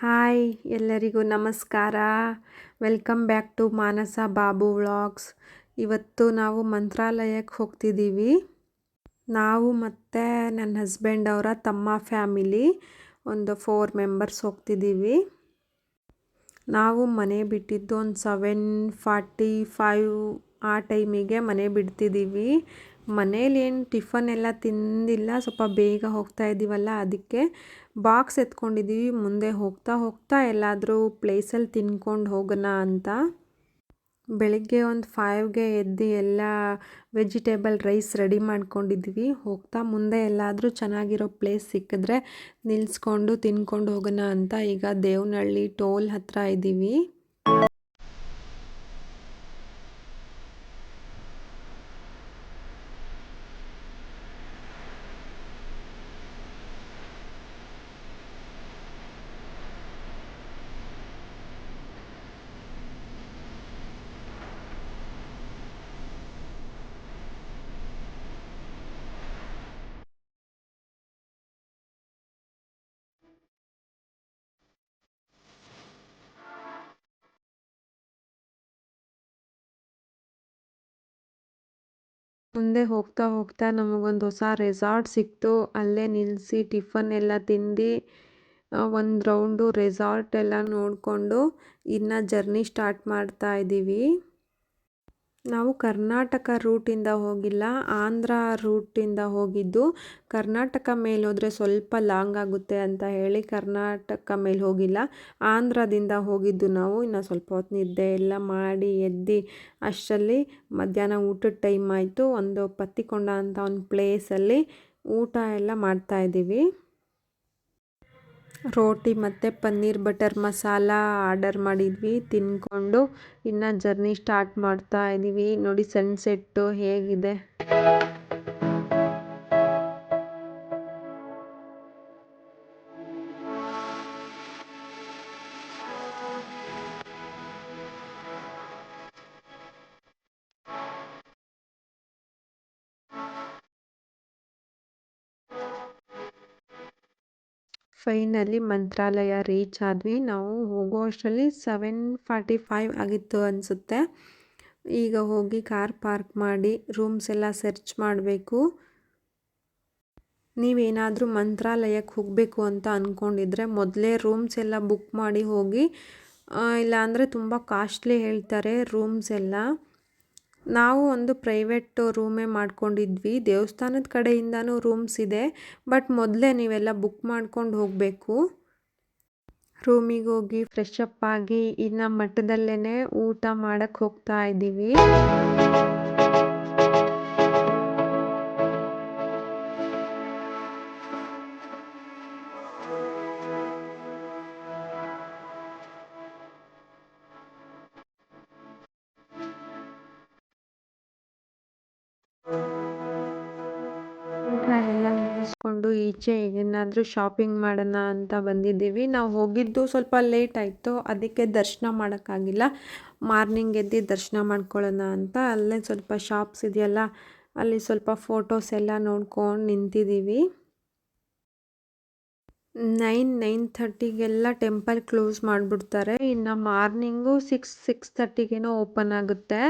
Hi ಎಲ್ಲರಿಗೂ ನಮಸ್ಕಾರ. Welcome back to Manasa Babu vlogs ಇವತ್ತು ನಾವು ಮಂತ್ರಾಲಯಕ್ಕೆ ಹೋಗ್ತಿದ್ದೀವಿ. ನಾವು ಮತ್ತು ನನ್ನ ಹಸ್ಬೆಂಡ್ ಅವರ ತಮ್ಮ ಫ್ಯಾಮಿಲಿ ಒಂದು ಫೋರ್ ಮೆಂಬರ್ಸ್ ಹೋಗ್ತಿದ್ದೀವಿ. ನಾವು ಮನೆ ಬಿಟ್ಟಿದ್ದು ಒಂದು ಸೆವೆನ್ ಫಾರ್ಟಿ ಫೈವ್ ಆ ಟೈಮಿಗೆ ಮನೆ ಬಿಡ್ತಿದ್ದೀವಿ. ಮನೇಲಿ ಏನು ಟಿಫನ್ ಎಲ್ಲ ತಿಂದಿಲ್ಲ, ಸ್ವಲ್ಪ ಬೇಗ ಹೋಗ್ತಾ ಇದ್ದೀವಲ್ಲ ಅದಕ್ಕೆ ಬಾಕ್ಸ್ ಎತ್ಕೊಂಡಿದ್ದೀವಿ ಮುಂದೆ ಹೋಗ್ತಾ ಹೋಗ್ತಾ ಎಲ್ಲಾದರೂ ಪ್ಲೇಸಲ್ಲಿ ತಿನ್ಕೊಂಡು ಹೋಗೋಣ ಅಂತ. ಬೆಳಿಗ್ಗೆ ಒಂದು ಫೈವ್ಗೆ ಎದ್ದು ಎಲ್ಲ ವೆಜಿಟೇಬಲ್ ರೈಸ್ ರೆಡಿ ಮಾಡ್ಕೊಂಡಿದ್ವಿ. ಹೋಗ್ತಾ ಮುಂದೆ ಎಲ್ಲಾದರೂ ಚೆನ್ನಾಗಿರೋ ಪ್ಲೇಸ್ ಸಿಕ್ಕಿದ್ರೆ ನಿಲ್ಲಿಸ್ಕೊಂಡು ತಿನ್ಕೊಂಡು ಹೋಗೋಣ ಅಂತ ಈಗ ದೇವನಹಳ್ಳಿ ಟೋಲ್ ಹತ್ತಿರ ಇದ್ದೀವಿ ಮುಂದೆ ಹೋಗ್ತಾ ಹೋಗ್ತಾ ನಮಗೊಂದು ಹೊಸ ರೆಸಾರ್ಟ್ ಸಿಕ್ತು. ಅಲ್ಲೇ ನಿಲ್ಲಿಸಿ ಟಿಫನ್ ಎಲ್ಲ ತಿಂದು ಒಂದು ರೌಂಡು ರೆಸಾರ್ಟ್ ಎಲ್ಲ ನೋಡಿಕೊಂಡು ಇನ್ನು ಜರ್ನಿ ಸ್ಟಾರ್ಟ್ ಮಾಡ್ತಾ ಇದ್ದೀವಿ ನಾವು ಕರ್ನಾಟಕ ರೂಟಿಂದ ಹೋಗಿಲ್ಲ, ಆಂಧ್ರ ರೂಟಿಂದ ಹೋಗಿದ್ದು, ಕರ್ನಾಟಕ ಮೇಲೆ ಹೋದರೆ ಸ್ವಲ್ಪ ಲಾಂಗ್ ಆಗುತ್ತೆ ಅಂತ ಹೇಳಿ ಕರ್ನಾಟಕ ಮೇಲೆ ಹೋಗಿಲ್ಲ. ಆಂಧ್ರದಿಂದ ಹೋಗಿದ್ದು ನಾವು, ಇನ್ನು ಸ್ವಲ್ಪ ಹೊತ್ತು ನಿದ್ದೆ ಎಲ್ಲ ಮಾಡಿ ಎದ್ದು ಅಷ್ಟರಲ್ಲಿ ಮಧ್ಯಾಹ್ನ ಊಟದ ಟೈಮ್ ಆಯಿತು. ಒಂದು ಪತ್ತಿಕೊಂಡ ಅಂತ ಒಂದು ಪ್ಲೇಸಲ್ಲಿ ಊಟ ಎಲ್ಲ ಮಾಡ್ತಾಯಿದ್ದೀವಿ ರೋಟಿ ಮತ್ತು ಪನ್ನೀರ್ ಬಟರ್ ಮಸಾಲ ಆರ್ಡರ್ ಮಾಡಿದ್ವಿ. ತಿನ್ಕೊಂಡು ಇನ್ನು ಜರ್ನಿ ಸ್ಟಾರ್ಟ್ ಮಾಡ್ತಾ ಇದ್ದೀವಿ ನೋಡಿ ಸನ್ಸೆಟ್ಟು ಹೇಗಿದೆ. ಫೈನಲಿ ಮಂತ್ರಾಲಯ ರೀಚ್ ಆದ್ವಿ. ನಾವು ಹೋಗೋ ಅಷ್ಟರಲ್ಲಿ ಸೆವೆನ್ ಫಾರ್ಟಿ ಫೈವ್ ಆಗಿತ್ತು ಅನಿಸುತ್ತೆ. ಈಗ ಹೋಗಿ ಕಾರ್ ಪಾರ್ಕ್ ಮಾಡಿ ರೂಮ್ಸ್ ಎಲ್ಲ ಸರ್ಚ್ ಮಾಡಬೇಕು. ನೀವೇನಾದರೂ ಮಂತ್ರಾಲಯಕ್ಕೆ ಹೋಗಬೇಕು ಅಂತ ಅಂದ್ಕೊಂಡಿದ್ರೆ ಮೊದಲೇ ರೂಮ್ಸ್ ಎಲ್ಲ ಬುಕ್ ಮಾಡಿ ಹೋಗಿ ಇಲ್ಲಾಂದರೆ ತುಂಬ ಕಾಸ್ಟ್ಲಿ ಹೇಳ್ತಾರೆ ರೂಮ್ಸ್ ಎಲ್ಲ. ನಾವು ಒಂದು ಪ್ರೈವೇಟ್ ರೂಮೇ ಮಾಡ್ಕೊಂಡಿದ್ವಿ. ದೇವಸ್ಥಾನದ ಕಡೆಯಿಂದನೂ ರೂಮ್ಸ್ ಇದೆ. ಬಟ್ ಮೊದಲೇ ನೀವೆಲ್ಲ ಬುಕ್ ಮಾಡ್ಕೊಂಡು ಹೋಗಬೇಕು. ರೂಮಿಗೆ ಹೋಗಿ ಫ್ರೆಶ್ ಅಪ್ ಆಗಿ ಇನ್ನು ಮಠದಲ್ಲೇ ಊಟ ಮಾಡೋಕ್ಕೆ ಹೋಗ್ತಾ ಇದ್ದೀವಿ ಮುಗಿಸ್ಕೊಂಡು ಈಚೆ ಏನಾದರೂ ಶಾಪಿಂಗ್ ಮಾಡೋಣ ಅಂತ ಬಂದಿದ್ದೀವಿ. ನಾವು ಹೋಗಿದ್ದು ಸ್ವಲ್ಪ ಲೇಟ್ ಆಯಿತು. ಅದಕ್ಕೆ ದರ್ಶನ ಮಾಡೋಕ್ಕಾಗಿಲ್ಲ. ಮಾರ್ನಿಂಗ್ ಎದ್ದು ದರ್ಶನ ಮಾಡ್ಕೊಳ್ಳೋಣ ಅಂತ ಅಲ್ಲೇ ಸ್ವಲ್ಪ ಶಾಪ್ಸ್ ಇದೆಯಲ್ಲ, ಅಲ್ಲಿ ಸ್ವಲ್ಪ ಫೋಟೋಸ್ ಎಲ್ಲ ನೋಡ್ಕೊಂಡು ನಿಂತಿದ್ದೀವಿ. ನೈನ್ ನೈನ್ ಥರ್ಟಿಗೆಲ್ಲ ಟೆಂಪಲ್ ಕ್ಲೋಸ್ ಮಾಡಿಬಿಡ್ತಾರೆ. ಇನ್ನು ಮಾರ್ನಿಂಗು ಸಿಕ್ಸ್ ಸಿಕ್ಸ್ ಥರ್ಟಿಗೇನೋ ಓಪನ್ ಆಗುತ್ತೆ.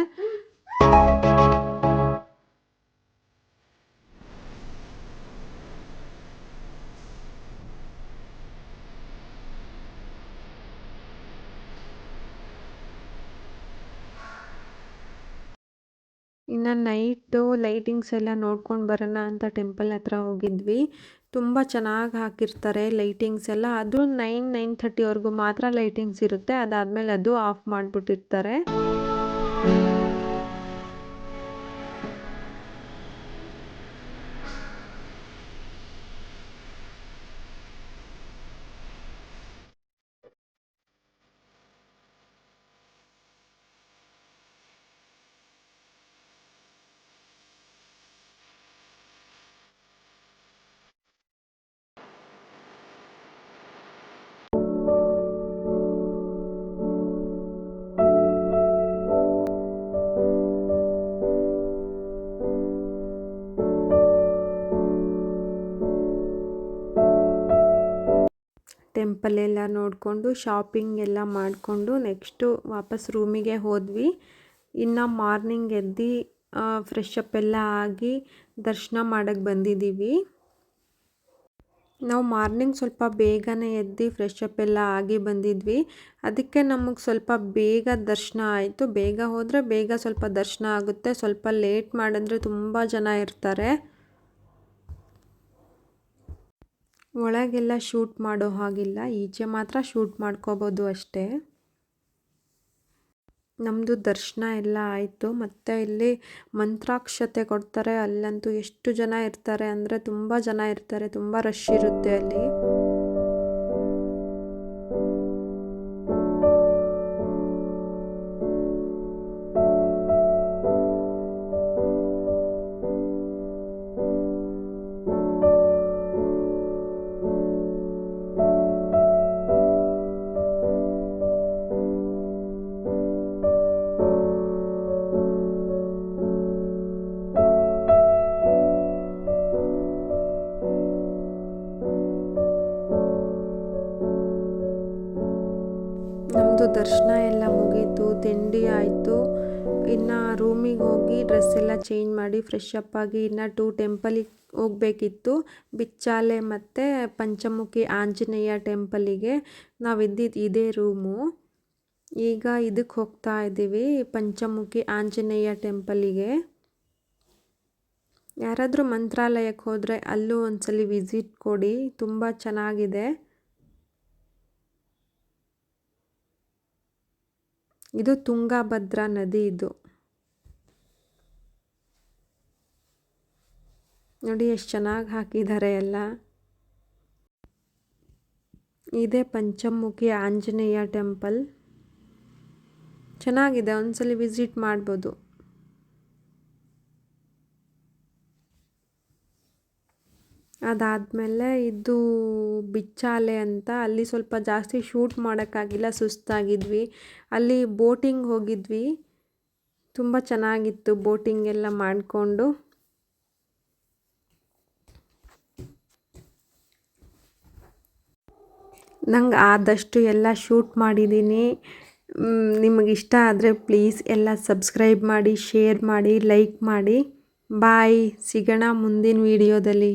ಇನ್ನು ನೈಟು ಲೈಟಿಂಗ್ಸ್ ಎಲ್ಲ ನೋಡ್ಕೊಂಡು ಬರೋಣ ಅಂತ ಟೆಂಪಲ್ ಹತ್ರ ಹೋಗಿದ್ವಿ. ತುಂಬ ಚೆನ್ನಾಗಿ ಹಾಕಿರ್ತಾರೆ ಲೈಟಿಂಗ್ಸ್ ಎಲ್ಲ. ಅದು ನೈನ್ ನೈನ್ ಥರ್ಟಿವರೆಗೂ ಮಾತ್ರ ಲೈಟಿಂಗ್ಸ್ ಇರುತ್ತೆ. ಅದಾದಮೇಲೆ ಅದು ಆಫ್ ಮಾಡಿಬಿಟ್ಟಿರ್ತಾರೆ. ಟೆಂಪಲ್ ಎಲ್ಲ ನೋಡಿಕೊಂಡು ಶಾಪಿಂಗ್ ಎಲ್ಲ ಮಾಡಿಕೊಂಡು ನೆಕ್ಸ್ಟು ವಾಪಸ್ ರೂಮಿಗೆ ಹೋದ್ವಿ. ಇನ್ನು ಮಾರ್ನಿಂಗ್ ಎದ್ದು ಫ್ರೆಶ್ ಅಪ್ ಎಲ್ಲ ಆಗಿ ದರ್ಶನ ಮಾಡೋಕ್ಕೆ ಬಂದಿದ್ದೀವಿ. ನಾವು ಮಾರ್ನಿಂಗ್ ಸ್ವಲ್ಪ ಬೇಗನೆ ಎದ್ದು ಫ್ರೆಶ್ ಅಪ್ ಎಲ್ಲ ಆಗಿ ಬಂದಿದ್ವಿ. ಅದಕ್ಕೆ ನಮಗೆ ಸ್ವಲ್ಪ ಬೇಗ ದರ್ಶನ ಆಯಿತು. ಬೇಗ ಹೋದರೆ ಬೇಗ ಸ್ವಲ್ಪ ದರ್ಶನ ಆಗುತ್ತೆ. ಸ್ವಲ್ಪ ಲೇಟ್ ಮಾಡಿದ್ರೆ ತುಂಬ ಜನ ಇರ್ತಾರೆ. ಒಳಗೆಲ್ಲ ಶೂಟ್ ಮಾಡೋ ಹಾಗಿಲ್ಲ, ಈಚೆ ಮಾತ್ರ ಶೂಟ್ ಮಾಡ್ಕೋಬೋದು ಅಷ್ಟೇ. ನಮ್ಮದು ದರ್ಶನ ಎಲ್ಲ ಆಯಿತು. ಮತ್ತು ಇಲ್ಲಿ ಮಂತ್ರಾಕ್ಷತೆ ಕೊಡ್ತಾರೆ. ಅಲ್ಲಂತೂ ಎಷ್ಟು ಜನ ಇರ್ತಾರೆ ಅಂದರೆ ತುಂಬ ಜನ ಇರ್ತಾರೆ. ತುಂಬ ರಶ್ ಇರುತ್ತೆ ಅಲ್ಲಿ. ನಮ್ಮದು ದರ್ಶನ ಎಲ್ಲ ಮುಗೀತು, ತಿಂಡಿ ಆಯಿತು. ಇನ್ನು ರೂಮಿಗೆ ಹೋಗಿ ಡ್ರೆಸ್ ಎಲ್ಲ ಚೇಂಜ್ ಮಾಡಿ ಫ್ರೆಶ್ ಅಪ್ ಆಗಿ ಇನ್ನು ಟು ಟೆಂಪಲಿಗೆ ಹೋಗಬೇಕಿತ್ತು. ಬಿಚ್ಚಾಲೆ ಮತ್ತು ಪಂಚಮುಖಿ ಆಂಜನೇಯ ಟೆಂಪಲಿಗೆ ನಾವು ಇದ್ದಿದ್ದು ಇದೇ ರೂಮು. ಈಗ ಇದಕ್ಕೆ ಹೋಗ್ತಾ ಇದ್ದೀವಿ ಪಂಚಮುಖಿ ಆಂಜನೇಯ ಟೆಂಪಲಿಗೆ. ಯಾರಾದರೂ ಮಂತ್ರಾಲಯಕ್ಕೆ ಹೋದರೆ ಅಲ್ಲೂ ಒಂದ್ಸಲಿ ವಿಸಿಟ್ ಕೊಡಿ, ತುಂಬ ಚೆನ್ನಾಗಿದೆ. ಇದು ತುಂಗಭದ್ರಾ ನದಿ ಇದು. ನೋಡಿ ಎಷ್ಟು ಚೆನ್ನಾಗಿ ಹಾಕಿದ್ದಾರೆ ಎಲ್ಲ. ಇದೇ ಪಂಚಮುಖಿ ಆಂಜನೇಯ ಟೆಂಪಲ್. ಚೆನ್ನಾಗಿದೆ, ಒಂದ್ಸಲಿ ವಿಸಿಟ್ ಮಾಡ್ಬೋದು. ಅದಾದಮೇಲೆ ಇದು ಬಿಚ್ಚಾಲೆ ಅಂತ ಅಲ್ಲಿ ಸ್ವಲ್ಪ ಜಾಸ್ತಿ ಶೂಟ್ ಮಾಡೋಕ್ಕಾಗಿಲ್ಲ, ಸುಸ್ತಾಗಿದ್ವಿ. ಅಲ್ಲಿ ಬೋಟಿಂಗ್ ಹೋಗಿದ್ವಿ. ತುಂಬ ಚೆನ್ನಾಗಿತ್ತು ಬೋಟಿಂಗ್ ಎಲ್ಲ ಮಾಡಿಕೊಂಡು. ನಂಗೆ ಆದಷ್ಟು ಎಲ್ಲ ಶೂಟ್ ಮಾಡಿದ್ದೀನಿ. ನಿಮಗೆ ಇಷ್ಟ ಆದರೆ ಪ್ಲೀಸ್ ಎಲ್ಲ ಸಬ್ಸ್ಕ್ರೈಬ್ ಮಾಡಿ, ಶೇರ್ ಮಾಡಿ, ಲೈಕ್ ಮಾಡಿ. ಬಾಯ್. ಸಿಗೋಣ ಮುಂದಿನ ವೀಡಿಯೋದಲ್ಲಿ.